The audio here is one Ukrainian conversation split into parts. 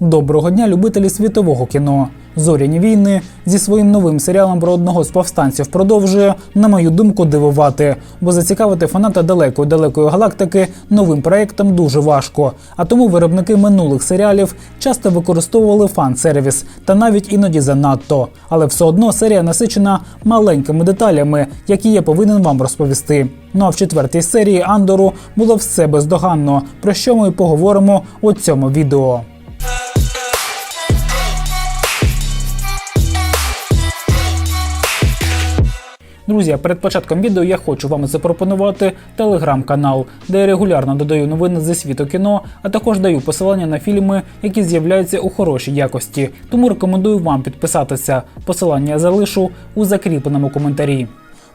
Доброго дня, любителі світового кіно. Зоряні війни зі своїм новим серіалом про одного з повстанців продовжує, на мою думку, дивувати, бо зацікавити фаната далекої далекої галактики новим проектом дуже важко. А тому виробники минулих серіалів часто використовували фан-сервіс та навіть іноді занадто. Але все одно серія насичена маленькими деталями, які я повинен вам розповісти. Ну а в четвертій серії Андору було все бездоганно, про що ми і поговоримо у цьому відео. Друзі, перед початком відео я хочу вам запропонувати телеграм-канал, де я регулярно додаю новини зі світу кіно, а також даю посилання на фільми, які з'являються у хорошій якості. Тому рекомендую вам підписатися. Посилання я залишу у закріпленому коментарі.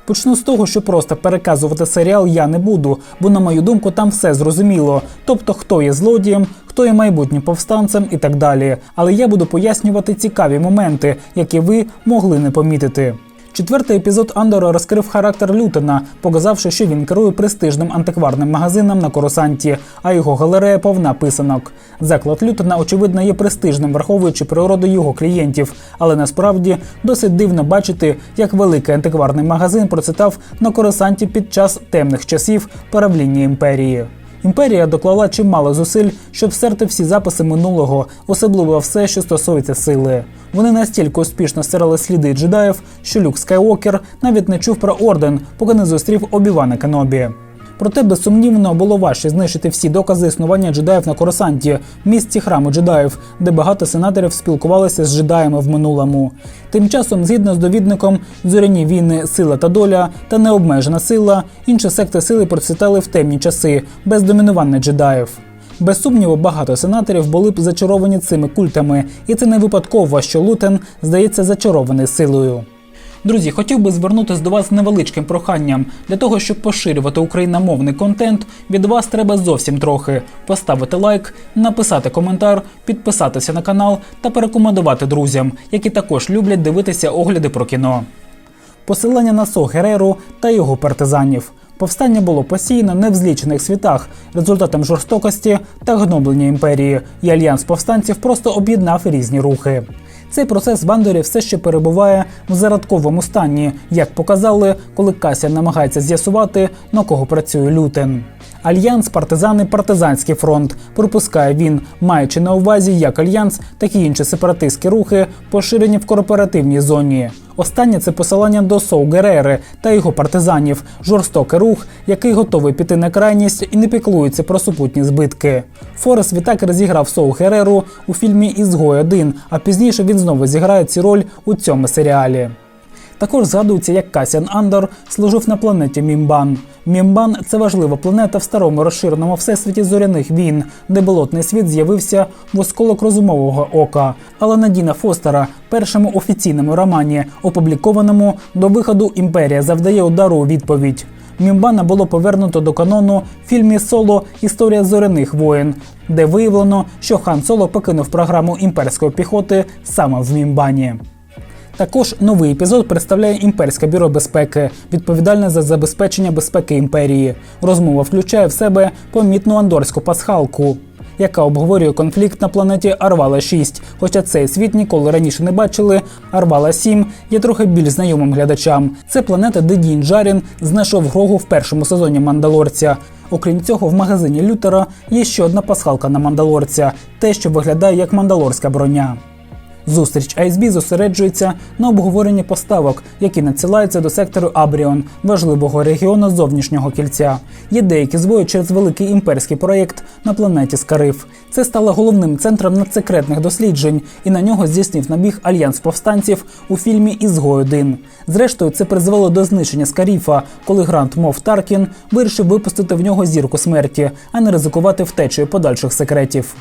Почну з того, що просто переказувати серіал я не буду, бо на мою думку там все зрозуміло. Тобто, хто є злодієм, хто є майбутнім повстанцем і так далі. Але я буду пояснювати цікаві моменти, які ви могли не помітити. Четвертий епізод Андора розкрив характер Лютена, показавши, що він керує престижним антикварним магазином на Коросанті, а його галерея повна писанок. Заклад Лютена, очевидно, є престижним, враховуючи природу його клієнтів, але насправді досить дивно бачити, як великий антикварний магазин процитав на Коросанті під час темних часів правління імперії. Імперія доклала чимало зусиль, щоб стерти всі записи минулого, особливо все, що стосується сили. Вони настільки успішно стирали сліди джедаїв, що Люк Скайуокер навіть не чув про орден, поки не зустрів Обівана Кенобі. Проте безсумнівно було важче знищити всі докази існування джедаїв на Коросанті, місці храму джедаїв, де багато сенаторів спілкувалися з джедаями в минулому. Тим часом, згідно з довідником, зоряні війни, сила та доля та необмежена сила, інші секти сили процвітали в темні часи, без домінування джедаїв. Без сумніву, багато сенаторів були б зачаровані цими культами, і це не випадково, що Лутен здається зачарований силою. Друзі, хотів би звернутися до вас з невеличким проханням. Для того, щоб поширювати україномовний контент, від вас треба зовсім трохи поставити лайк, написати коментар, підписатися на канал та порекомендувати друзям, які також люблять дивитися огляди про кіно. Посилання на Со Гереру та його партизанів. Повстання було посіяно не в злічених світах, результатом жорстокості та гноблення імперії, і альянс повстанців просто об'єднав різні рухи. Цей процес Вандері все ще перебуває в зарадковому стані, як показали, коли Касія намагається з'ясувати, на кого працює Лютен. Альянс, партизани, партизанський фронт. Пропускає він, маючи на увазі як альянс, так і інші сепаратистські рухи, поширені в корпоративній зоні. Останнє це посилання до Соу Герери та його партизанів, жорстокий рух, який готовий піти на крайність і не піклується про супутні збитки. Форест відтак розіграв Соу Гереру у фільмі Ізгой 1 а пізніше він знову зіграє цю роль у цьому серіалі. Також згадується, як Касіан Андор служив на планеті Мімбан. Мімбан це важлива планета в старому розширеному всесвіті зоряних війн, де болотний світ з'явився в осколок розумового ока. Але Надіна Фостера, першому офіційному романі, опублікованому до виходу Імперія завдає удару у відповідь. Мімбана було повернуто до канону в фільмі Соло Історія зоряних воїн, де виявлено, що Хан Соло покинув програму імперської піхоти саме в Мімбані. Також новий епізод представляє імперське бюро безпеки, відповідальне за забезпечення безпеки імперії. Розмова включає в себе помітну андорську пасхалку, яка обговорює конфлікт на планеті Арвала 6 Хоча цей світ ніколи раніше не бачили, Арвала 7 є трохи більш знайомим глядачам. Це планета, де Дін Джарін знайшов Грогу в першому сезоні Мандалорця. Окрім цього, в магазині Лютера є ще одна пасхалка на мандалорця, те, що виглядає як мандалорська броня. Зустріч ISB зосереджується на обговоренні поставок, які надсилаються до сектору Абріон, важливого регіону зовнішнього кільця. Є деякі збої через великий імперський проєкт на планеті Скариф. Це стало головним центром надсекретних досліджень, і на нього здійснив набіг альянс повстанців у фільмі Ізгой 1 Зрештою, це призвело до знищення Скаріфа, коли Грант Мов Таркін вирішив випустити в нього зірку смерті, а не ризикувати втечею подальших секретів.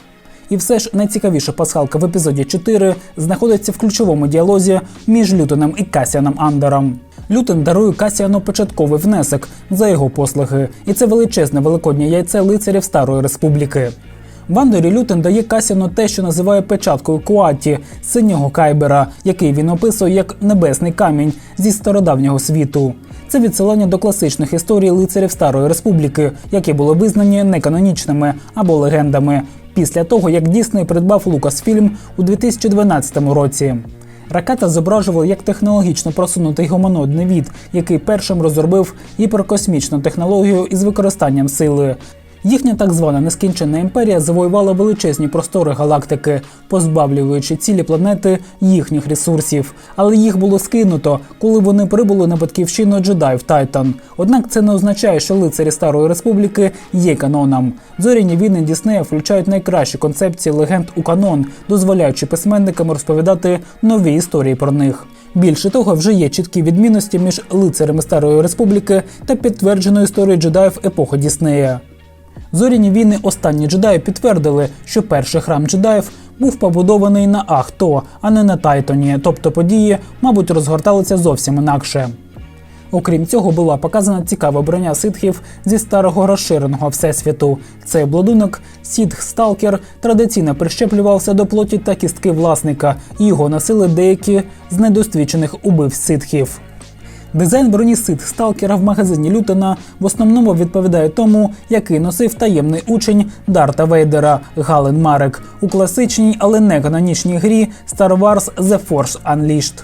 І все ж найцікавіша пасхалка в епізоді 4 знаходиться в ключовому діалозі між Лютоном і Касіаном Андером. Лютен дарує Касіану початковий внесок за його послуги, і це величезне великоднє яйце лицарів Старої Республіки. В Андорі Лютен дає Касіну те, що називає печаткою Куаті синього кайбера, який він описує як небесний камінь зі стародавнього світу. Це відсилання до класичних історій лицарів Старої Республіки, які були визнані неканонічними або легендами після того, як Дісней придбав Лукасфільм у 2012 році. Ракета зображувала як технологічно просунутий гуманоїдний від, який першим розробив гіперкосмічну технологію із використанням сили. Їхня так звана нескінченна імперія завоювала величезні простори галактики, позбавлюючи цілі планети їхніх ресурсів. Але їх було скинуто, коли вони прибули на батьківщину джедаїв Тайтан. Однак це не означає, що лицарі Старої Республіки є каноном. Зоряні війни Діснея включають найкращі концепції легенд у канон, дозволяючи письменникам розповідати нові історії про них. Більше того, вже є чіткі відмінності між лицарями Старої Республіки та підтвердженою історією джедаїв епохи Діснея. Зоряні війни останні джедаї підтвердили, що перший храм джедаїв був побудований на Ахто, а не на Тайтоні, тобто події, мабуть, розгорталися зовсім інакше. Окрім цього, була показана цікава броня ситхів зі старого розширеного всесвіту. Цей обладунок сітх Сталкер традиційно прищеплювався до плоті та кістки власника, і його носили деякі з недосвідчених убивць ситхів. Дизайн броні сит сталкера в магазині Лютона в основному відповідає тому, який носив таємний учень Дарта Вейдера Гален Марек у класичній, але не канонічній грі Star Wars The Force Unleashed.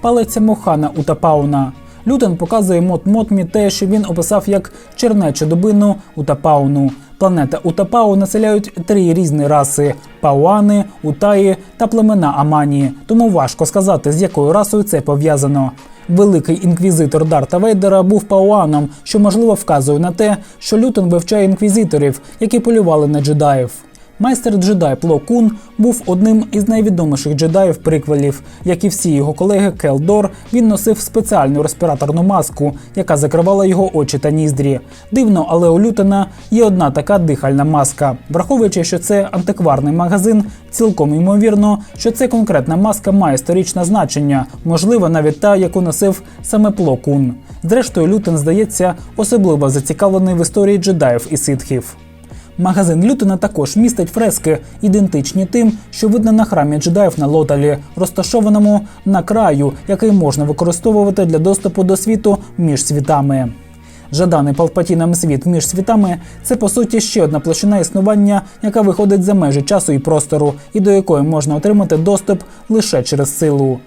Палиця Мохана Утапауна. Лютен показує Мот Мотмі те, що він описав як чернечу добину Утапауну. Планета Утапау населяють три різні раси: пауани, утаї та племена Амані. Тому важко сказати, з якою расою це пов'язано. Великий інквізитор Дарта Вейдера був пауаном, що можливо вказує на те, що Лютон вивчає інквізиторів, які полювали на джедаїв. Майстер джедай Пло Кун був одним із найвідоміших джедаїв приквелів. Як і всі його колеги Келдор, він носив спеціальну респіраторну маску, яка закривала його очі та ніздрі. Дивно, але у Лютона є одна така дихальна маска. Враховуючи, що це антикварний магазин, цілком ймовірно, що це конкретна маска має історичне значення, можливо, навіть та, яку носив саме Пло Кун. Зрештою, Лютен здається особливо зацікавлений в історії джедаїв і ситхів. Магазин Лютона також містить фрески, ідентичні тим, що видно на храмі джедаїв на Лоталі, розташованому на краю, який можна використовувати для доступу до світу між світами. Жаданий Палпатіном світ між світами це по суті ще одна площина існування, яка виходить за межі часу і простору, і до якої можна отримати доступ лише через силу.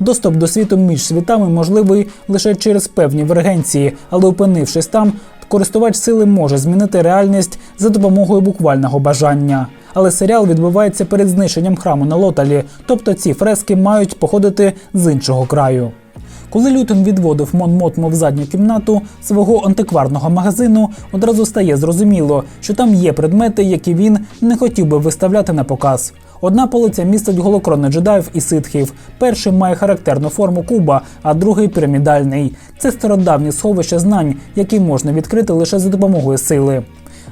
Доступ до світу між світами можливий лише через певні вергенції, але опинившись там, користувач сили може змінити реальність за допомогою буквального бажання. Але серіал відбувається перед знищенням храму на Лоталі, тобто ці фрески мають походити з іншого краю. Коли Лютон відводив Мон Мотмо в задню кімнату свого антикварного магазину, одразу стає зрозуміло, що там є предмети, які він не хотів би виставляти на показ. Одна полиця містить голокрони джедаїв і ситхів. Перший має характерну форму куба, а другий пірамідальний. Це стародавні сховища знань, які можна відкрити лише за допомогою сили.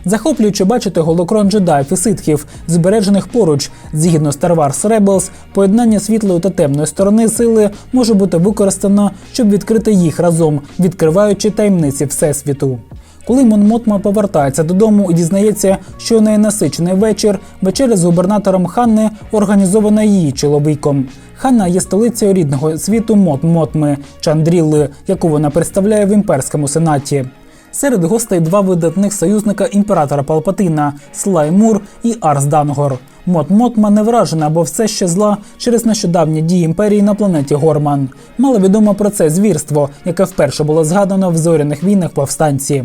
Захоплюючи бачити голокрон джедаїв і ситхів, збережених поруч, згідно Star Wars Rebels, поєднання світлої та темної сторони сили може бути використано, щоб відкрити їх разом, відкриваючи таємниці всесвіту. Коли Мон Мотма повертається додому і дізнається, що у неї насичений вечір, вечеря з губернатором Ханни організована її чоловіком. Ханна є столицею рідного світу Мот Мотми Чандрілли, яку вона представляє в імперському сенаті. Серед гостей два видатних союзника імператора Палпатина Слай Мур і Арс Дангор. Мот Мотма не вражена, бо все ще зла через нещодавні дії імперії на планеті Горман. Мало відомо про це звірство, яке вперше було згадано в зоряних війнах повстанці.